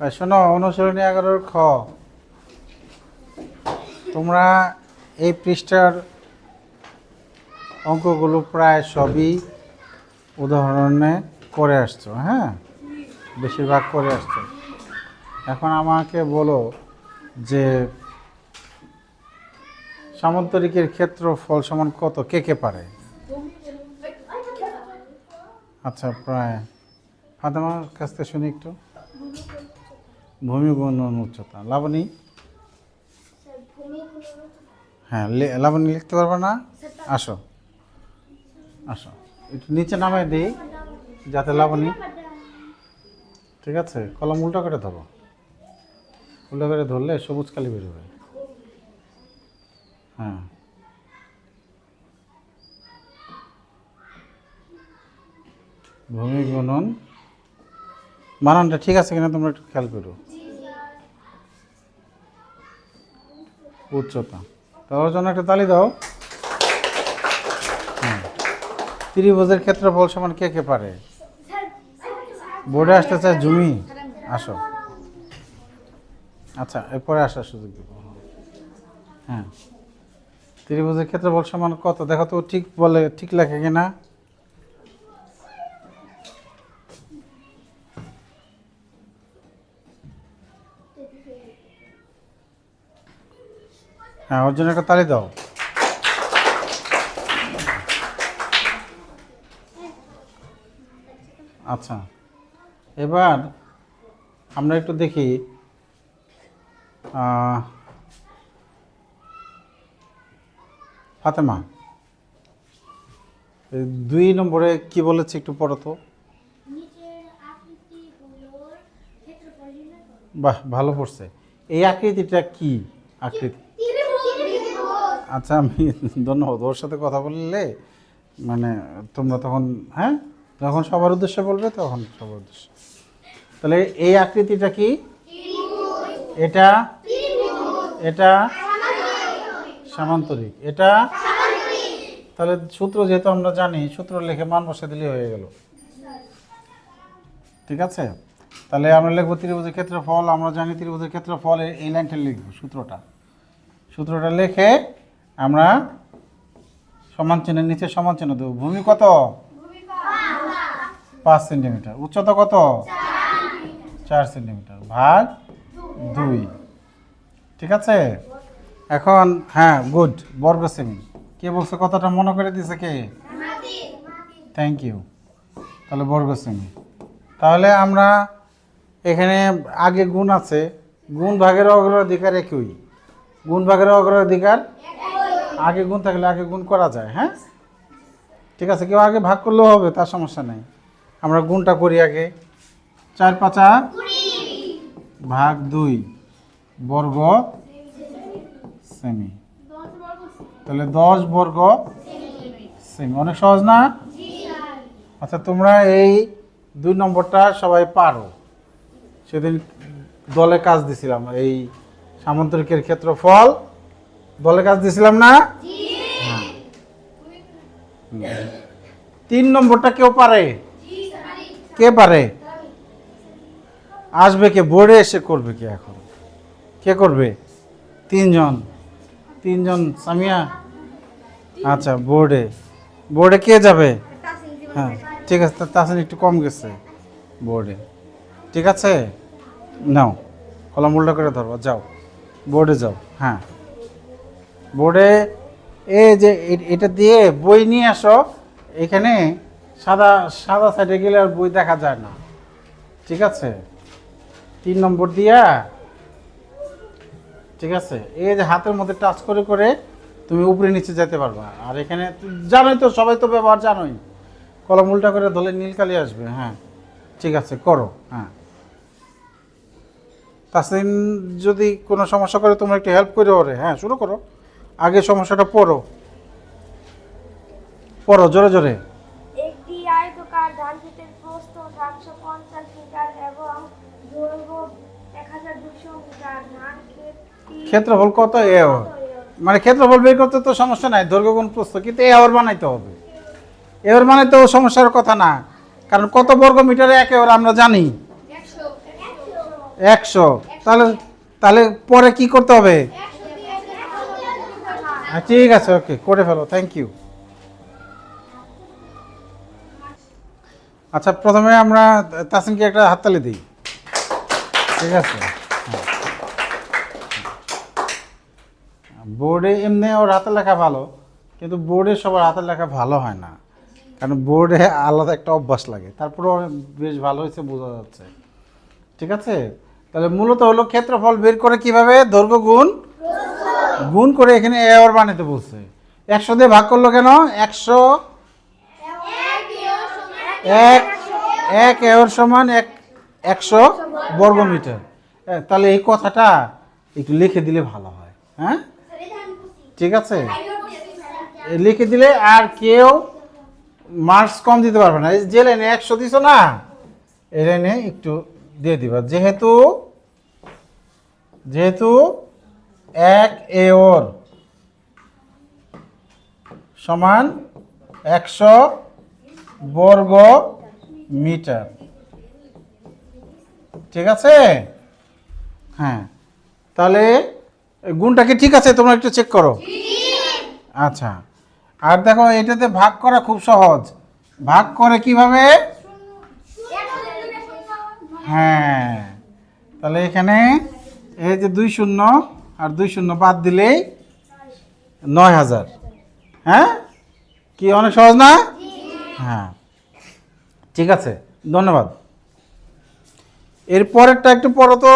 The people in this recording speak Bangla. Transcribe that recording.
শোনো অনুসরণী এগারোর খ। তোমরা এই পৃষ্ঠার অঙ্কগুলো প্রায় সবই উদাহরণে করে আসছো হ্যাঁ? বেশিরভাগ করে আসছো। এখন আমাকে বলো যে সামন্তরিকের ক্ষেত্র ফল সমান কত? কে কে পারে? আচ্ছা প্রায়। ফাতেমার কাছ থেকে শুনি একটু। ভূমি গুণন উচ্চতা। লাবণী? হ্যাঁ লে- লাবণী লিখতে পারবে না? আসো। আসো। একটু নিচে নামাই দিই যাতে লাবণী ঠিক আছে কলম উল্টো করে ধরো। উল্টো করে ধরলে সবুজ কালি বেরোবে। হ্যাঁ। ভূমি গুণন বানানটা ঠিক আছে কিনা তোমরা একটু খেয়াল করো। উচ্চতা। তার জন্য একটা তালি দাও। ত্রিভুজের ক্ষেত্রফল সমান কে কে পারে? বোর্ডে আসতে চায় জমি। আসো। আচ্ছা এরপরে আসার সুযোগ দেবো। হ্যাঁ। ত্রিভুজের ক্ষেত্রফল সমান কত? দেখো তো ঠিক বলে, ঠিক লেখে কিনা। হ্যাঁ ওর জন্য একটা তালি দাও। আচ্ছা এবার আমরা একটু দেখি ফাতেমা দুই নম্বরে কি বলেছে একটু পড়ো তো। বাহ, ভালো পড়ছে। এই আকৃতিটা কি আকৃতি? আচ্ছা আমি ধন্যবাদ। ওর সাথে কথা বললে মানে তোমরা তখন হ্যাঁ? যখন সবার উদ্দেশ্যে বলবে, তখন সবার উদ্দেশ্যে। তাহলে এই আকৃতিটা কি? এটা? এটা? সামান্তরিক। এটা? তাহলে সূত্র যেহেতু আমরা জানি, সূত্র লিখে মান বসে দিলে হয়ে গেল। ঠিক আছে? তাহলে আমরা লিখব ত্রিভুজের ক্ষেত্রফল, আমরা জানি ত্রিভুজের ক্ষেত্রফল এই- এই লাইনটা লিখব, সূত্রটা। সূত্রটা লিখে আমরা সমান চিহ্নের নিচে সমান চিহ্ন দেবো। ভূমি কত? পাঁচ সেন্টিমিটার। উচ্চতা কত? চার সেন্টিমিটার। ভাগ দুই। ঠিক আছে? এখন হ্যাঁ গুড, বর্গ সেমি। কে বলছে কথাটা? মনে করে দিছে কে? থ্যাংক ইউ তাহলে বর্গ সেমি। তাহলে আমরা এখানে আগে গুণ আছে। গুণ ভাগের অগ্রাধিকার একই। গুণ ভাগের অগ্রাধিকার আগে গুণ থাকলে আগে গুণ করা যায় হ্যাঁ? ঠিক আছে, কেউ আগে ভাগ করলেও হবে, তার সমস্যা নেই। আমরা গুণটা করি আগে। চার পাঁচা ভাগ দুই, বর্গ সেমি। তাহলে দশ বর্গ সেমি। অনেক সহজ না? আচ্ছা তোমরা এই দুই নম্বরটা সবাই পারো। সেদিন দলে কাজ দিছিলাম, এই সামন্তরিকের ক্ষেত্রফল দলে কাজ দিছিলাম না? হ্যাঁ। তিন নম্বরটা কেউ পারে। কে পারে? আসবে কে? বোর্ডে এসে করবে কে এখন? কে করবে? তিনজন। তিনজন সামিয়া? আচ্ছা বোর্ডে। বোর্ডে কে যাবে? হ্যাঁ ঠিক আছে তা- তাহসিন একটু কম গেছে। বোর্ডে। ঠিক আছে? নাও কলম উল্টা করে ধরো যাও। বোর্ডে যাও। হ্যাঁ। বোর্ডে এই যে এটা দিয়ে বই নিয়ে আসো, এখানে সাদা সাদা সাইডে গেলে আর বই দেখা যায় না। ঠিক আছে? তিন নম্বর দিয়া, ঠিক আছে? এই যে হাতের মধ্যে টাচ করে করে তুমি উপরে নিচে যেতে পারবা। আর এখানে জানোই তো, সবাই তো ব্যবহার জানোই। কলম উল্টা করে ধরলে নীলকালি আসবে হ্যাঁ। ঠিক আছে, করো হ্যাঁ। তাসিন যদি কোনো সমস্যা করে তোমরা একটু হেল্প করে ওরে হ্যাঁ শুরু করো। আগে সমস্যাটা পড়ো। পড়ো জোরে জোরে। একটি আয়তকার ধান ক্ষেতের প্রস্থ সাতশো পঞ্চাশ মিটার এবং দৈর্ঘ্য এক হাজার দুশো মিটার। ধান ক্ষেত্রফল কত এ মানে ক্ষেত্রফল বের করতে তো সমস্যা নাই দৈর্ঘ্য কোন প্রস্থ কিন্তু এ আবার বানাইতে হবে। এবার বানাইতে সমস্যার কথা না কারণ কত বর্গ মিটারে একে ওর আমরা জানি। একশো। তাহলে তাহলে পরে কি করতে হবে? হ্যাঁ ঠিক আছে ওকে করে ফেলো থ্যাংক ইউ আচ্ছা প্রথমে আমরা তাসিমকে একটা হাততালি দিই। ঠিক আছে। বোর্ডে এমনি ওর হাতের লেখা ভালো, কিন্তু বোর্ডে সবার হাতের লেখা ভালো হয় না। কারণ বোর্ডে আলাদা একটা অভ্যাস লাগে। তারপরেও বেশ ভালো হয়েছে, বোঝা যাচ্ছে। ঠিক আছে? তাহলে মূলত হলো ক্ষেত্রফল বের করে কীভাবে? দৈর্ঘ্য গুণ গুণ করে এখানে এ ওর বানাতে বলছে। একশো দিয়ে ভাগ করল কেন? একশো এক এক এওর সমান এক, একশো বর্গ মিটার তাহলে এই কথাটা একটু লিখে দিলে ভালো হয় হ্যাঁ? ঠিক আছে? লিখে দিলে আর কেউ মার্কস কম দিতে পারবে না। যে লাইনে একশো দিছো না, এই লাইনে একটু দিয়ে দিবা। যেহেতু যেহেতু এক এওর সমান একশো বর্গ মিটার। ঠিক আছে? হ্যাঁ। তাহলে গুণটা কি ঠিক আছে? তোমরা একটু চেক করো। আচ্ছা। আর দেখো, এটাতে ভাগ করা খুব সহজ। ভাগ করে কীভাবে? হ্যাঁ। তাহলে এখানে এই যে দুই শূন্য আর দুই শূন্য বাদ দিলেই নয় হাজার। হ্যাঁ? কি, অনেক সহজ না? হ্যাঁ। ঠিক আছে, ধন্যবাদ। এরপরেরটা একটু পড়ো তো।